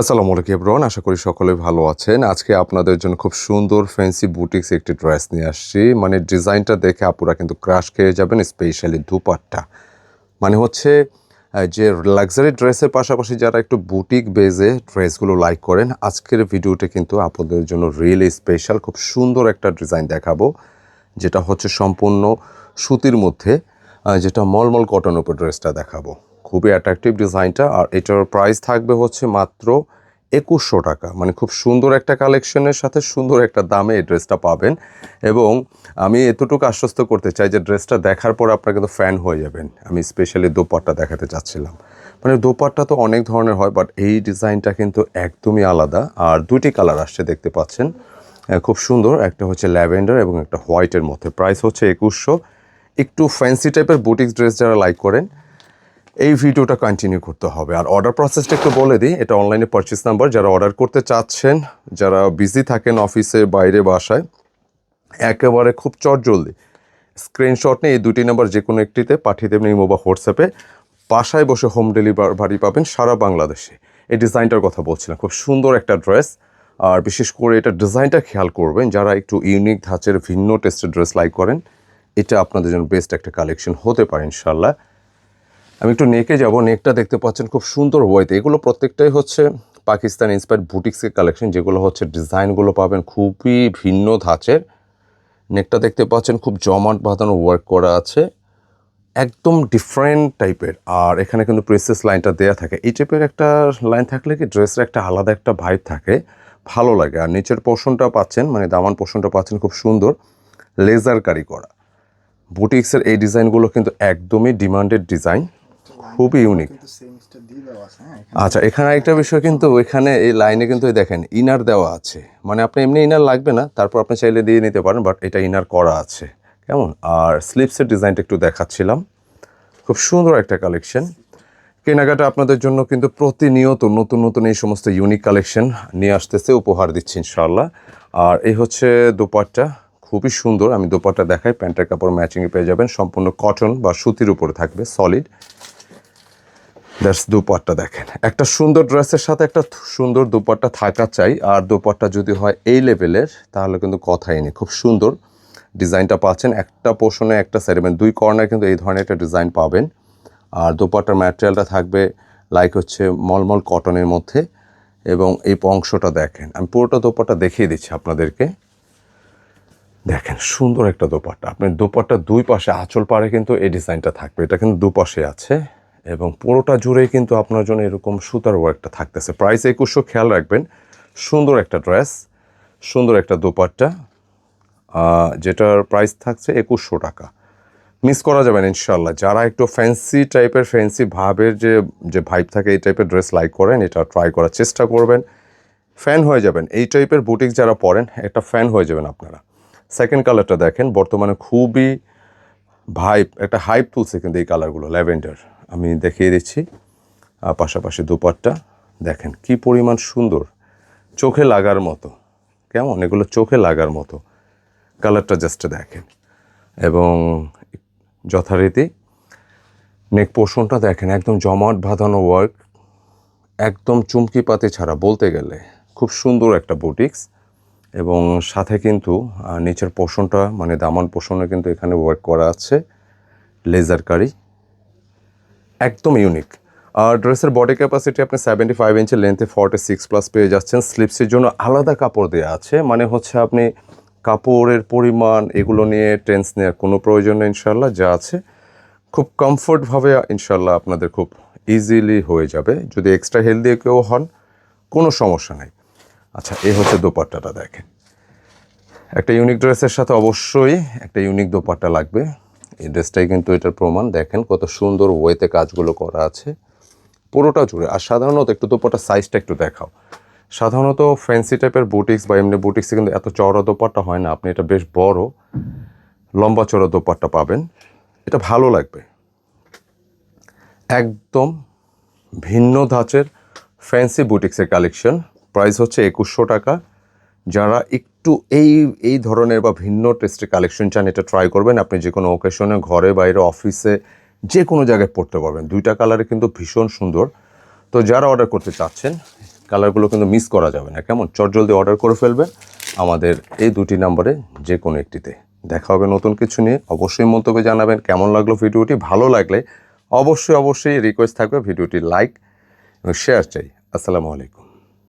আসসালামু আলাইকুম এব্রন আশা করি সকলে ভালো আছেন। আজকে আপনাদের জন্য খুব সুন্দর ফ্যান্সি বুটিক্স একটি ড্রেস নিয়ে আসছি। মানে ডিজাইনটা দেখে আপুরা কিন্তু ক্রাশ খেয়ে যাবেন স্পেশালি দুপাট্টা। মানে হচ্ছে যে লাক্সারি ড্রেসের পাশাপাশি যারা একটু বুটিক বেজে ড্রেসগুলো লাইক করেন, আজকের ভিডিওটা কিন্তু আপনাদের জন্য রিয়েলি স্পেশাল খুব সুন্দর একটা ডিজাইন দেখাবো। যেটা হচ্ছে সম্পূর্ণ সুতির মধ্যে যেটা মলমল কটন উপর ড্রেসটা দেখাবো। খুবই অ্যাট্রাকটিভ ডিজাইনটা, আর এটার প্রাইস থাকবে হচ্ছে মাত্র একুশশো টাকা। মানে খুব সুন্দর একটা কালেকশনের সাথে সুন্দর একটা দামে এই ড্রেসটা পাবেন। এবং আমি এতটুকু আশ্বস্ত করতে চাই যে ড্রেসটা দেখার পর আপনারা কিন্তু ফ্যান হয়ে যাবেন। আমি স্পেশালি দোপাট্টা দেখাতে চাচ্ছিলাম। মানে দোপাট্টা তো অনেক ধরনের হয় বাট এই ডিজাইনটা কিন্তু একদমই আলাদা। আর দুটি কালার আসছে দেখতে পাচ্ছেন। খুব সুন্দর। একটা হচ্ছে ল্যাভেন্ডার এবং একটা হোয়াইটের মধ্যে। প্রাইস হচ্ছে একুশশো। একটু ফ্যান্সি টাইপের বুটিক্স ড্রেস যারা লাইক করেন এই ভিডিওটা কন্টিনিউ করতে হবে। আর অর্ডার প্রসেসটা একটু বলে দিই, এটা অনলাইনে পারচেস নাম্বার যারা অর্ডার করতে চাচ্ছেন, যারা বিজি থাকেন অফিসে বাইরে বাসায়, একেবারে খুব চট জলদি স্ক্রিনশট নিয়ে এই দুটি নাম্বার যে কোনো একটিতে পাঠিয়ে দেবেন ইমো বা হোয়াটসঅ্যাপে বাসায় বসে হোম ডেলিভারি পাবেন সারা বাংলাদেশে। এই ডিজাইনটার কথা বলছিলাম, খুব সুন্দর একটা ড্রেস আর বিশেষ করে এটা ডিজাইনটা খেয়াল করবেন, যারা একটু ইউনিক ধাঁচের ভিন্ন টেস্টের ড্রেস লাইক করেন, এটা আপনাদের জন্য বেস্ট একটা কালেকশন হতে পারে ইনশাল্লাহ আমি একটু নেকে যাব, নেকটা দেখতে পাচ্ছেন খুব সুন্দর ওয়েতে এগুলো প্রত্যেকটাই হচ্ছে পাকিস্তান ইন্সপায়ার বুটিক্সের কালেকশন যেগুলো হচ্ছে ডিজাইনগুলো পাবেন খুবই ভিন্ন ধাঁচের। নেকটা দেখতে পাচ্ছেন খুব জমাট বাঁধানো ওয়ার্ক করা আছে। একদম ডিফারেন্ট টাইপের আর এখানে কিন্তু প্রেসেস লাইনটা দেয়া থাকে। এই টাইপের একটা লাইন থাকলে কি ড্রেসের একটা আলাদা একটা ভাইব থাকে। ভালো লাগে। আর নিচের পোর্শনটা পাচ্ছেন মানে দামান পোর্শনটা পাচ্ছেন খুব সুন্দর। লেজার কারি করা বুটিক্সের এই ডিজাইনগুলো কিন্তু একদমই ডিমান্ডেড ডিজাইন খুবই ইউনিক হ্যাঁ আচ্ছা এখানে একটা বিষয় কিন্তু এখানে এই লাইনে কিন্তু দেখেন ইনার দেওয়া আছে। মানে আপনি এমনি ইনার লাগবে না তারপর আপনি চাইলে দিয়ে নিতে পারেন বাট এটা ইনার করা আছে। কেমন? আর স্লিপসের ডিজাইনটা একটু দেখাচ্ছিলাম। খুব সুন্দর একটা কালেকশন কেনাকাটা আপনাদের জন্য কিন্তু প্রতিনিয়ত নতুন নতুন এই সমস্ত ইউনিক কালেকশন নিয়ে আসতেছে উপহার দিচ্ছি ইনশাল্লাহ আর এই হচ্ছে দোপাট্টা খুবই সুন্দর। আমি দোপাট্টা দেখাই প্যান্টের কাপড় ম্যাচিংয়ে পেয়ে যাবেন। সম্পূর্ণ কটন বা সুতির উপরে থাকবে সলিড দ্যাটস দুপাট্টা দেখেন। একটা সুন্দর ড্রেসের সাথে একটা সুন্দর দুপাট্টা থাকা চাই। আর দুপাট্টা যদি হয় এই লেভেলের, তাহলে কিন্তু কথাই নেই। খুব সুন্দর ডিজাইনটা পাচ্ছেন। একটা পোর্শনে একটা সাইডে মানে দুই কর্নার কিন্তু এই ধরনের একটা ডিজাইন পাবেন। আর দুপাট্টার ম্যাটেরিয়ালটা থাকবে লাইক হচ্ছে মলমল কটনের মধ্যে। এবং এই অংশটা দেখেন। আমি পুরোটা দোপাট্টা দেখিয়ে দিচ্ছি আপনাদেরকে। দেখেন, সুন্দর একটা দোপাট্টা। আপনি দোপাট্টা দুই পাশে আঁচল পাড়ে কিন্তু এই ডিজাইনটা থাকবে। এটা কিন্তু দুপাশে আছে। এবং পুরোটা জুড়েই কিন্তু আপনার জন্য এরকম সুতার ওয়ার্কটা থাকতেছে। প্রাইস একুশশো, খেয়াল রাখবেন, সুন্দর একটা ড্রেস সুন্দর একটা দোপাট্টা যেটার প্রাইস থাকছে একুশশো টাকা। মিস করা যাবেন ইনশাল্লাহ যারা একটু ফ্যান্সি টাইপের ফ্যান্সি ভাবের যে যে ভাইব থাকে, এই টাইপের ড্রেস লাইক করেন, এটা ট্রাই করার চেষ্টা করবেন। ফ্যান হয়ে যাবেন। এই টাইপের বুটিক যারা পরেন, একটা ফ্যান হয়ে যাবেন আপনারা। সেকেন্ড কালারটা দেখেন, বর্তমানে খুবই ভাইব একটা হাইপ তুলছে কিন্তু এই কালারগুলো ল্যাভেন্ডার আমি দেখিয়ে দিচ্ছি। পাশাপাশি দুপাট্টা। দেখেন কি পরিমাণ সুন্দর। চোখে লাগার মতো। কেমন? এগুলো চোখে লাগার মতো। কালারটা জাস্ট দেখেন। এবং যথারীতি নেক পোর্শনটা দেখেন, একদম জমাট বাঁধানো ওয়ার্ক একদম চুমকি পাতি ছাড়া বলতে গেলে। খুব সুন্দর একটা বুটিক্স এবং সাথে কিন্তু নিচের পোর্শনটা মানে দামান পোর্শনে কিন্তু এখানে ওয়ার্ক করা আছে। লেজার কারি একদম ইউনিক আর ড্রেসের বডি ক্যাপাসিটি আপনি সেভেন্টি ফাইভ ইঞ্চের লেন্থে ফর্টি সিক্স প্লাস পেয়ে যাচ্ছেন। স্লিপসের জন্য আলাদা কাপড় দেওয়া আছে। মানে হচ্ছে আপনি কাপড়ের পরিমাণ এগুলো নিয়ে টেন্স নেওয়ার কোনো প্রয়োজন নেই ইনশাল্লাহ যা আছে। খুব কমফোর্টভাবে ইনশাল্লাহ আপনাদের খুব ইজিলি হয়ে যাবে। যদি এক্সট্রা হেলদি কেউ হন, কোনো সমস্যা নাই। আচ্ছা এ হচ্ছে দোপাট্টাটা দেখেন। একটা ইউনিক ড্রেসের সাথে অবশ্যই একটা ইউনিক দোপাট্টা লাগবে। এই ড্রেসটাই কিন্তু এটার প্রমাণ। দেখেন কত সুন্দর ওয়েতে কাজগুলো করা আছে। পুরোটা জুড়ে। আর সাধারণত একটু দোপাট্টার সাইজটা একটু দেখাও। সাধারণত ফ্যান্সি টাইপের বুটিক্স বা এমনি বুটিক্সে কিন্তু এত চওড়া দোপাট্টা হয় না। আপনি এটা বেশ বড়, লম্বা চড়া দোপাট্টা পাবেন। এটা ভালো লাগবে। একদম ভিন্ন ধাঁচের ফ্যান্সি বুটিক্সের কালেকশন প্রাইস হচ্ছে একুশশো টাকা। যারা একটু এই এই ধরনের বা ভিন্ন টেস্টের কালেকশন চান, এটা ট্রাই করবেন। আপনি যে কোনো ওকেশনে ঘরে, বাইরে অফিসে যে কোনো জায়গায় পড়তে পারবেন। দুইটা কালারে কিন্তু ভীষণ সুন্দর। তো যারা অর্ডার করতে চাচ্ছেন কালারগুলো কিন্তু মিস করা যাবে না। কেমন? চটজলদি অর্ডার করে ফেলবেন। আমাদের এই দুটি নম্বরে যে কোনো একটিতে। দেখা হবে নতুন কিছু নিয়ে। অবশ্যই মন্তব্যে জানাবেন কেমন লাগল ভিডিওটি। ভালো লাগলে অবশ্যই অবশ্যই রিকোয়েস্ট থাকবে ভিডিওটি লাইক এবং শেয়ার চাই। আসসালামু আলাইকুম।